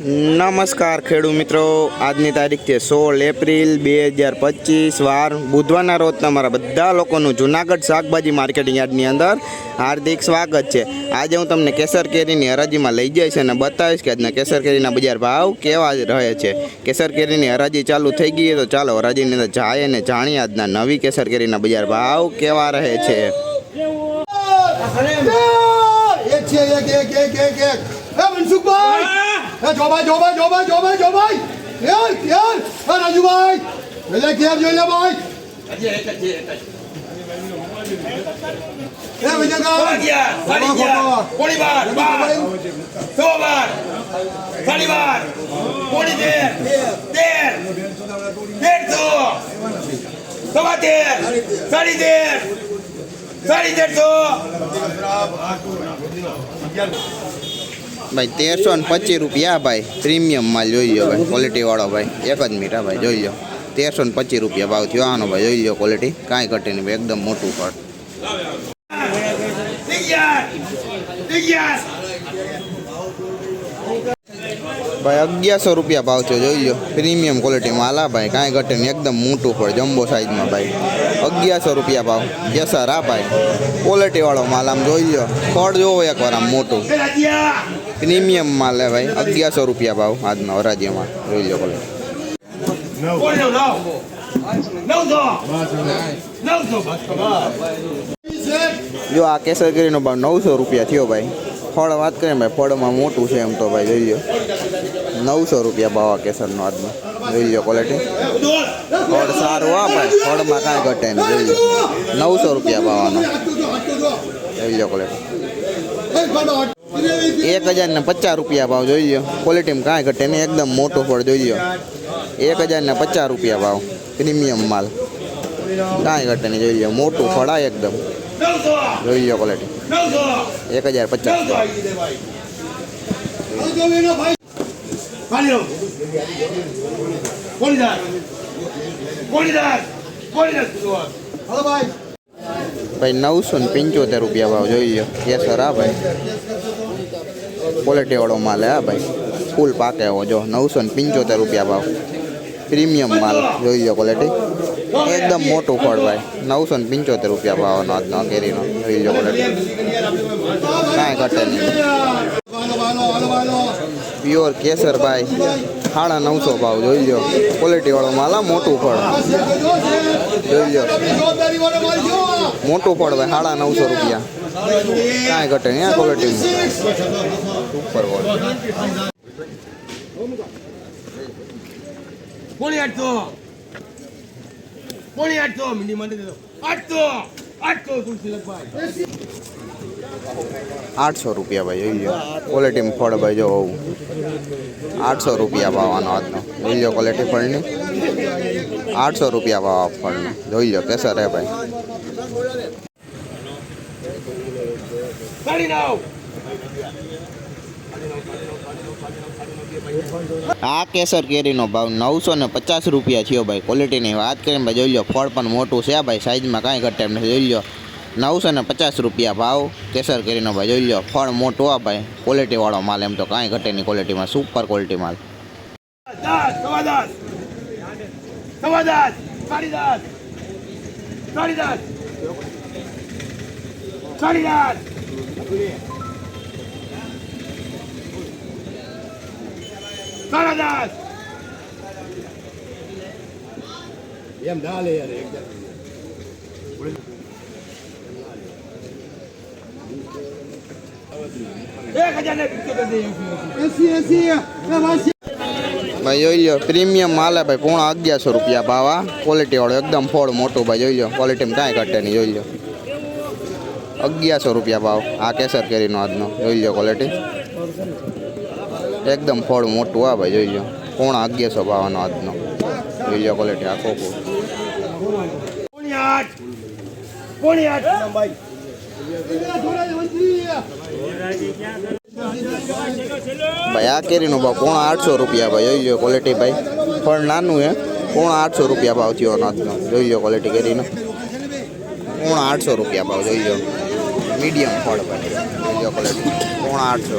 નમસ્કાર ખેડૂત મિત્રો. આજની તારીખ છે સોળ એપ્રિલ બે હજાર પચીસ વાર બુધવારના રોજ તમારા બધા લોકોનું જુનાગઢ શાકભાજી માર્કેટિંગ યાર્ડની અંદર હાર્દિક સ્વાગત છે. આજે હું તમને કેસર કેરીની હરાજીમાં લઈ જઈશ અને બતાવીશ કે આજના કેસર કેરીના બજાર ભાવ કેવા રહે છે. કેસર કેરીની હરાજી ચાલુ થઈ ગઈ તો ચાલો હરાજીની અંદર જાય અને જાણીએ આજના નવી કેસર કેરીના બજાર ભાવ કેવા રહે છે. જોભાઈ જોભાઈ જોભાઈ જોભાઈ જોભાઈ યાર એ રાજુભાઈ. એટલે ઘેર જોઈ લે ભાઈ. એ વિજયકાંત કોણી બાર, બાર, સો બાર, સાડી બાર, પોણી તેર, તેર, તેરસો, સવા તેર, સાડી તેર, સાડી તેરસો, ભાઈ, તેરસો ને પચીસ રૂપિયા ભાઈ પ્રીમિયમ માલ જોઈ લો ભાઈ ક્વોલિટી વાળો ભાઈ, એક જ મીઠા ભાઈ, જોઈ લો તેરસો ને પચીસ રૂપિયા ભાવ થયો, આનો ભાઈ, જોઈ લો ક્વોલિટી કાંઈ ઘટે નહીં ભાઈ, એકદમ મોટું ફળ. ભાઈ, અગિયારસો રૂપિયા ભાવ થયો, જોઈ લો પ્રીમિયમ ક્વોલિટી માલ, આ ભાઈ, કાંઈ ઘટે નહીં, એકદમ મોટું ફળ, જમ્બો સાઈઝમાં ભાઈ. અગિયારસો રૂપિયા ભાવ કેસર આ ભાઈ ક્વોલિટીવાળો માલ, આમ જોઈ લો ફળ જોવો એકવાર, આમ મોટું. પ્રીમિયમ માલ હે ભાઈ અગિયારસો રૂપિયા ભાવ આજનો હરાજીમાં જોઈ લો નવસો, જો આ કેસર કેરીનો ભાવ નવસો રૂપિયા થયો ભાઈ. ફળ વાત કરીએ ભાઈ ફળમાં મોટું છે એમ તો ભાઈ જોઈ લો. નવસો રૂપિયા ભાવ આ કેસરનો આજનો જોઈ લો ક્વોલિટી ફળ સારું આ ભાઈ ફળમાં કાંઈ ઘટે નહીં જોઈ લો. નવસો રૂપિયા ભાવ આનો જોઈ લો ક્વોલિટી એક હજાર ને પચાસ રૂપિયા ભાવ જોઈ ક્વોલિટીમાં કાંઈ ઘટે નહીં. એકદમ મોટો ફળ જોઈ એક હજાર ને પચાસ રૂપિયા ભાવ. પ્રીમિયમ માલ. કાંઈ ઘટે નહીં જોઈ મોટું ફળ આ એકદમ. જોઈ લો ક્વોલિટી એક હજાર પચાસ ભાઈ, નવસો ને પંચોતેર રૂપિયા ભાવ જોઈ લો કેસર આ ભાઈ. ક્વોલિટી વાળો માલ હા ભાઈ. ફૂલ પાકે એવો, જો, નવસો ને પંચોતેર રૂપિયા ભાવ. પ્રીમિયમ માલ, જોઈ લો ક્વોલિટી એકદમ મોટું ફળ ભાઈ, નવસો ને પંચોતેર રૂપિયા ભાવનો આજનો કેરીનો, જોઈ લો ક્વોલિટી કાંઈ ઘટે નહીં. પ્યોર કેસર ભાઈ. સાડા નવસો ભાવ જોઈ લો ક્વોલિટી વાળો માલ આ મોટું ફળ. જોઈ લો મોટું ફળ ભાઈ, સાડા નવસો રૂપિયા. કાંઈ ઘટે નહીં ક્વોલિટી ઉપર વાળો આઠસો પોણી આઠસો દેજો આઠસો આઠસો તુલસી લખભાઈ આઠસો રૂપિયા ભાઈ, જોઈ લો ક્વોલિટીમાં ફળ ભાઈ, જો હોવું આઠસો રૂપિયા ભાવવાનો આજનો. જોઈ લો ક્વોલિટી ફળની. આઠસો રૂપિયા ભાવ આ ફળનો. જોઈ લો કેસર હે ભાઈ. સાડી નવ આ કેસર કેરીનો ભાવ નવસો ને પચાસ રૂપિયા થયો ભાઈ ક્વોલિટીની વાત કરીને ભાઈ, જોઈ લો ફળ પણ મોટું છે ભાઈ સાઈઝમાં કાંઈ ઘટે એમ નથી. જોઈ લો નવસો ને પચાસ રૂપિયા ભાવ. કેસર કેરીનો ભાઈ જોઈ લો ફળ મોટું આ ભાઈ. ક્વોલિટીવાળો માલ એમ તો કાંઈ ઘટે નહીં ક્વોલિટીમાં સુપર ક્વોલિટી માલ. એમ ના લે યાર એક એક હજાર ને પિત્તોતેર દે એસી એસી એ વાસી ભાઈ, જોઈ લો પ્રીમિયમ માલે ભાઈ, પૂણા અગિયારસો રૂપિયા ભાવ ક્વોલિટી વાળો, એકદમ ફળ મોટું ભાઈ, જોઈ લો ક્વોલિટીમાં કાંઈ ઘટે નહીં, જોઈ લો અગિયારસો રૂપિયા ભાવ આ કેસર કેરીનો આજનો, જોઈ લો ક્વોલિટી એકદમ ફળ મોટું આ ભાઈ, જોઈ લો પૂણા અગિયારસો ભાવનો આજનો, જોઈ લો ક્વોલિટી આ કોણ ભાઈ, આ કેરીનો ભાવ પૂણા આઠસો રૂપિયા ભાઈ, જોઈ લો ક્વોલિટી ભાઈ. ફળ નાનું હે, પૂણા આઠસો રૂપિયા ભાવ થયો આજનો. જોઈ લો ક્વોલિટી કેરીનો. પૂણા આઠસો રૂપિયા ભાવ, જોઈ લો મીડિયમ ફળ ભાઈ. જોઈ લો ક્વોલિટી પૂણા આઠસો.